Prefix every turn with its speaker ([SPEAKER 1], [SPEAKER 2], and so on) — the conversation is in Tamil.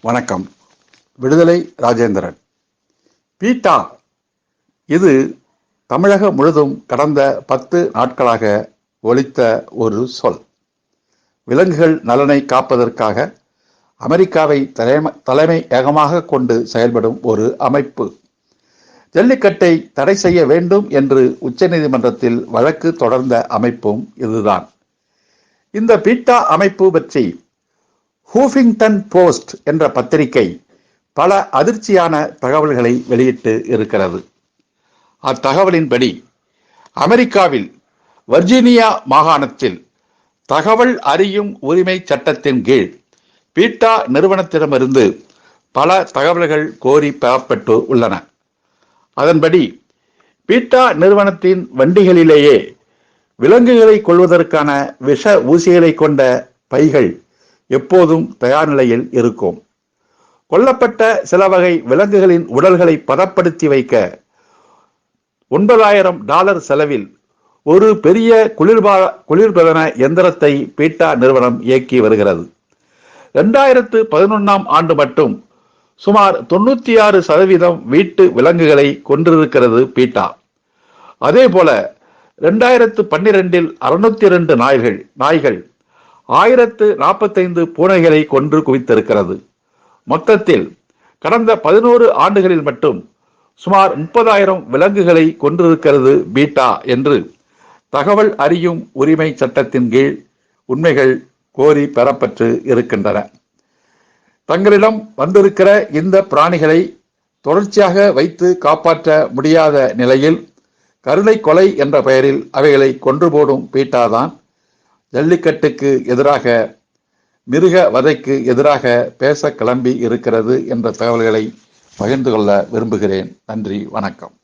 [SPEAKER 1] வணக்கம். விடுதலை ராஜேந்திரன். பீட்டா இது தமிழகம் முழுதும் கடந்த பத்து நாட்களாக ஒலித்த ஒரு சொல். விலங்குகள் நலனை காப்பதற்காக அமெரிக்காவை தலைமை ஏகமாக கொண்டு செயல்படும் ஒரு அமைப்பு. ஜல்லிக்கட்டை தடை செய்ய வேண்டும் என்று உச்சநீதிமன்றத்தில் வழக்கு தொடர்ந்த அமைப்பும் இதுதான். இந்த பீட்டா அமைப்பு பற்றி ஹூஃபிங்டன் போஸ்ட் என்ற பத்திரிகை பல அதிர்ச்சியான தகவல்களை வெளியிட்டு இருக்கிறது. அத்தகவலின்படி அமெரிக்காவில் வர்ஜீனியா மாகாணத்தில் தகவல் அறியும் உரிமை சட்டத்தின் கீழ் பீட்டா நிறுவனத்திடமிருந்து பல தகவல்கள் கோரி பெறப்பட்டு உள்ளன. அதன்படி பீட்டா நிறுவனத்தின் வண்டிகளிலேயே விலங்குகளை கொள்வதற்கான விஷ ஊசிகளை கொண்ட பைகள் எப்போதும் தயார் நிலையில் இருக்கும். கொல்லப்பட்ட சில வகை விலங்குகளின் உடல்களை பதப்படுத்தி வைக்க ஒன்பதாயிரம் டாலர் செலவில் ஒரு பெரிய குளிர்பா குளிர்பதன எந்திரத்தை பீட்டா நிறுவனம் இயக்கி வருகிறது. இரண்டாயிரத்து பதினொன்றாம் ஆண்டு மட்டும் சுமார் தொண்ணூத்தி ஆறு சதவீதம் வீட்டு விலங்குகளை கொன்றிருக்கிறது பீட்டா. அதே போல ரெண்டாயிரத்து பன்னிரெண்டில் அறுநூத்தி இரண்டு நாய்கள் நாய்கள் ஆயிரத்து நாற்பத்தைந்து பூனைகளை கொன்று குவித்திருக்கிறது. மொத்தத்தில் கடந்த பதினோரு ஆண்டுகளில் மட்டும் சுமார் முப்பதாயிரம் விலங்குகளை கொன்றிருக்கிறது பீட்டா என்று தகவல் அறியும் உரிமை சட்டத்தின் கீழ் உண்மைகள் கோரி பெறப்பட்டு இருக்கின்றன. தங்களிடம் வந்திருக்கிற இந்த பிராணிகளை தொடர்ச்சியாக வைத்து காப்பாற்ற முடியாத நிலையில் கருணை கொலை என்ற பெயரில் அவைகளை கொன்று போடும் பீட்டாதான் ஜல்லிக்கட்டுக்கு எதிராக மிருக வதைக்கு எதிராக பேச கிளம்பி இருக்கிறது என்ற தகவல்களை பகிர்ந்து கொள்ள விரும்புகிறேன். நன்றி வணக்கம்.